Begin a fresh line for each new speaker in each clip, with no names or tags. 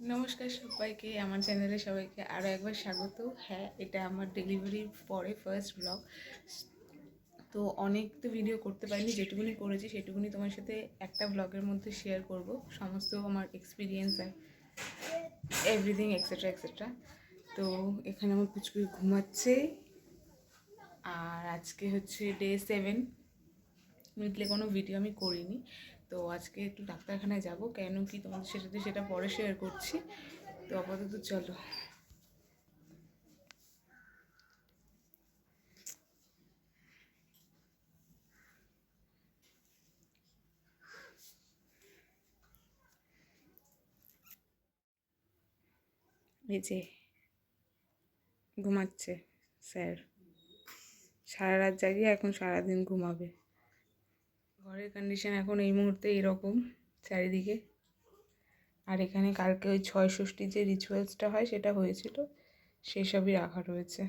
নমস্কার সবাইকে, আমার চ্যানেলে সবাইকে আরও একবার স্বাগত। হ্যাঁ এটা আমার ডেলিভারির পরে ফার্স্ট ব্লগ তো অনেক তো ভিডিও করতে পারিনি, যেটুকুনি করেছি সেটুকুনি তোমার সাথে একটা ব্লগের মধ্যে শেয়ার করব। সমস্ত আমার এক্সপিরিয়েন্স আর এভরিথিং এক্সেট্রা এক্সেট্রা তো এখানে আমার পুচকুই ঘুমাচ্ছে। আর আজকে হচ্ছে ডে সেভেন মিডলে কোনো ভিডিও আমি করিনি। তো আজকে একটু ডাক্তারখানায় যাব। কেন কি তোমাদের সাথে সেটা পরে শেয়ার করছি। তো আপাতত চলো। এই যে ঘুমাচ্ছে স্যার। সারা রাত জাগিয়ে এখন সারাদিন ঘুমাবে। ঘরের কন্ডিশন এখন এই মুহূর্তে এরকম চারিদিকে। আর এখানে কালকে ওই ছয় ষষ্ঠী যে রিচুয়ালসটা হয়, সেটা হয়েছিল, সেসবই রাখা রয়েছে।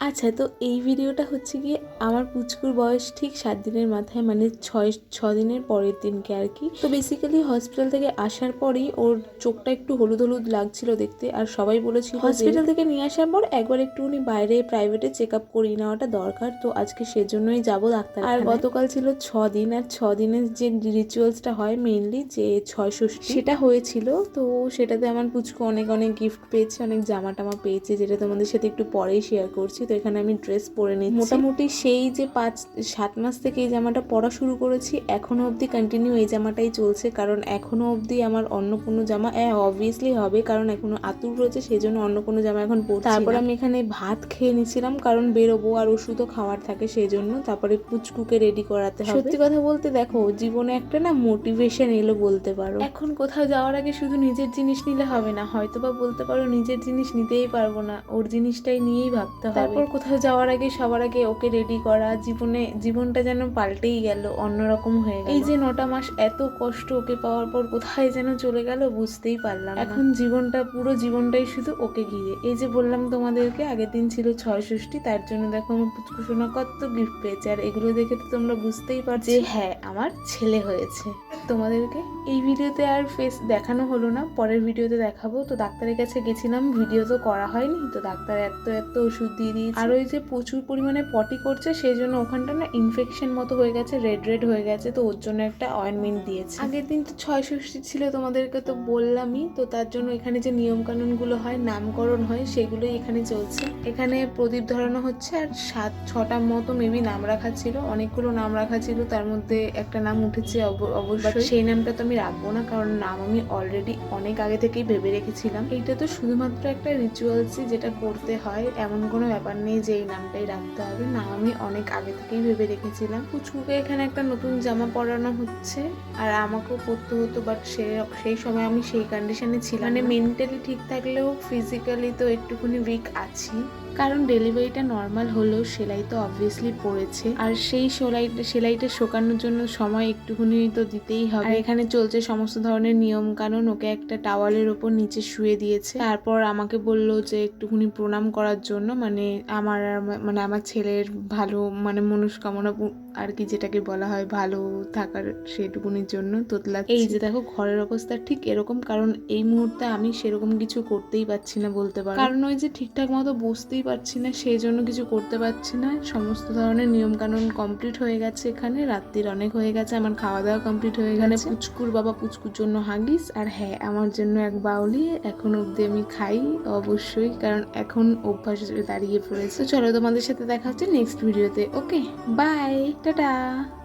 আচ্ছা তো এই ভিডিওটা হচ্ছে গিয়ে আমার পুচকুর বয়স ঠিক সাত দিনের মাথায় মানে ছয় ছ দিনের পরের দিনকে আর কি। তো বেসিক্যালি হসপিটাল থেকে আসার পরেই ওর চোখটা একটু হলুদ হলুদ লাগছিল দেখতে আর সবাই বলেছিল হসপিটাল থেকে নিয়ে আসার পর একবার একটুখানি বাইরে প্রাইভেটে চেক আপ করিয়ে নেওয়াটা দরকার। তো আজকে সেজন্যই যাব ডাক্তার আর গতকাল ছিল ছ দিন আর ছ দিনের যে রিচুয়ালসটা হয় মেইনলি যে ছয় ষষ্ঠী সেটা হয়েছিল। তো সেটাতে আমার পুচকু অনেক অনেক গিফট পেয়েছে অনেক জামা টামা পেয়েছে যেটা তোমাদের সাথে একটু পরেই শেয়ার করছি। তো এখানে আমি ড্রেস পরে নিচ্ছি। মোটামুটি সেই যে পাঁচ সাত মাস থেকে এই জামাটা পরা শুরু করেছি এখনও অবধি কন্টিনিউ এই জামাটাই চলছে কারণ এখনও অবধি আমার অন্য কোনো জামা হ্যাঁ অবভিয়াসলি হবে কারণ এখনও আতুর রয়েছে সেই জন্য অন্য কোনো জামা এখন পরছি তারপর আমি এখানে ভাত খেয়ে নিছিলাম কারণ বেরোবো আর ওষুধও খাওয়ার থাকে সেই জন্য তারপরে পুচকুকে রেডি করাতে হবে। সত্যি কথা বলতে দেখো জীবনে একটা না মোটিভেশন এলো বলতে পারো। এখন কোথাও যাওয়ার আগে শুধু নিজের জিনিস নিলে হবে না হয়তো বা বলতে পারো নিজের জিনিস নিতেই পারব না ওর জিনিসটাই নিয়েই ভাবতে হবে। তারপর কোথাও যাওয়ার আগে, সবার আগে ওকে রেডি করা, জীবনে, জীবনটা যেন পাল্টেই গেল, অন্যরকম হয়ে এই যে নটা মাস, এত কষ্ট ওকে পাওয়ার পর কোথায় যেন চলে গেল, বুঝতেই পারলাম এখন জীবনটা, পুরো জীবনটাই শুধু ওকে ঘিরে। এই যে বললাম তোমাদেরকে, আগের দিন ছিল ছয় ষষ্ঠী, তার জন্য দেখো আমার পুচকু সোনা কত গিফট পেয়েছে। আর এগুলো দেখে তো তোমরা বুঝতেই পারছ যে হ্যাঁ আমার ছেলে হয়েছে। তোমাদেরকে এই ভিডিওতে আর ফেস দেখানো হলো না, পরের ভিডিওতে দেখাবো। তো ডাক্তারের কাছে গেছিলাম ভিডিও তো করা হয়নি, তো ডাক্তার এত এত ওষুধ দিয়ে দিয়েছে। আর ওই যে প্রচুর পরিমাণে পটি করছে সেই জন্য ওখানটা না ইনফেকশন মতো হয়ে গেছে রেড রেড হয়ে গেছে তো ওর জন্য একটা অয়েনমেন্ট দিয়েছে। আগের দিন তো ছয় ষষ্ঠী ছিল তোমাদেরকে তো বললামই তো তার জন্য এখানে যে নিয়ম কানুনগুলো হয় নামকরণ হয় সেগুলোই এখানে চলছে। এখানে প্রদীপ ধরানো হচ্ছে আর সাত ছটা মতো মেবি নাম রাখা ছিল অনেকগুলো নাম রাখা ছিল তার মধ্যে একটা নাম উঠেছে অব- অবশ্যই। সেই নামটা তো আমি রাখব না কারণ নাম আমি অলরেডি অনেক আগে থেকেই ভেবে রেখেছিলাম। এইটা তো শুধুমাত্র একটা রিচুয়ালসই যেটা করতে হয় এমন কোনো ব্যাপার নেই যে এই নামটাই রাখতে হবে। না আমি অনেক আগে থেকেই ভেবে রেখেছিলাম। কুচকুকে এখানে একটা নতুন জামা পরানো হচ্ছে আর আমাকেও পরতে হতো বাট সে সেই সময় আমি সেই কন্ডিশনে ছিলাম মানে মেন্টালি ঠিক থাকলেও ফিজিক্যালি তো একটুখানি উইক আছি। কারণ ডেলিভারিটা নর্মাল হলেও সেলাই তো অবভিয়াসলি পড়েছে। আর সেই সেলাইটা সেলাইটা শোকানোর জন্য সময় একটুখানি তো দিতেই হবে। আর এখানে চলছে সমস্ত ধরনের নিয়ম কানুন ওকে একটা টাওয়ালের ওপর নিচে শুয়ে দিয়েছে। তারপর আমাকে বলল যে একটুখানি প্রণাম করার জন্য। মানে আমার মানে আমার ছেলের ভালো মানে মনস্কামনা আর কি যেটাকে বলা হয় ভালো থাকার সেটুকুনির জন্য তোতলা এই যে দেখো ঘরের অবস্থা ঠিক এরকম কারণ এই মুহূর্তে আমি সেরকম কিছু করতেই পারছি না বলতে পারো। কারণ ওই যে ঠিকঠাক মতো বসতেই পারছি না সেই জন্য কিছু করতে পারছি না। সমস্ত ধরনের নিয়ম কানুন কমপ্লিট হয়ে গেছে এখানে রাত্রির অনেক হয়ে গেছে আমার খাওয়া দাওয়া কমপ্লিট হয়ে গেছে। পুচকুর বাবা পুচকুর জন্য হাগিস আর হ্যাঁ আমার জন্য এক বাউলি এখন অবধি আমি খাই অবশ্যই কারণ এখন অভ্যাস দাঁড়িয়ে পড়েছে। চলো তোমাদের সাথে দেখা হচ্ছে নেক্সট ভিডিওতে ওকে বাই Ta-da!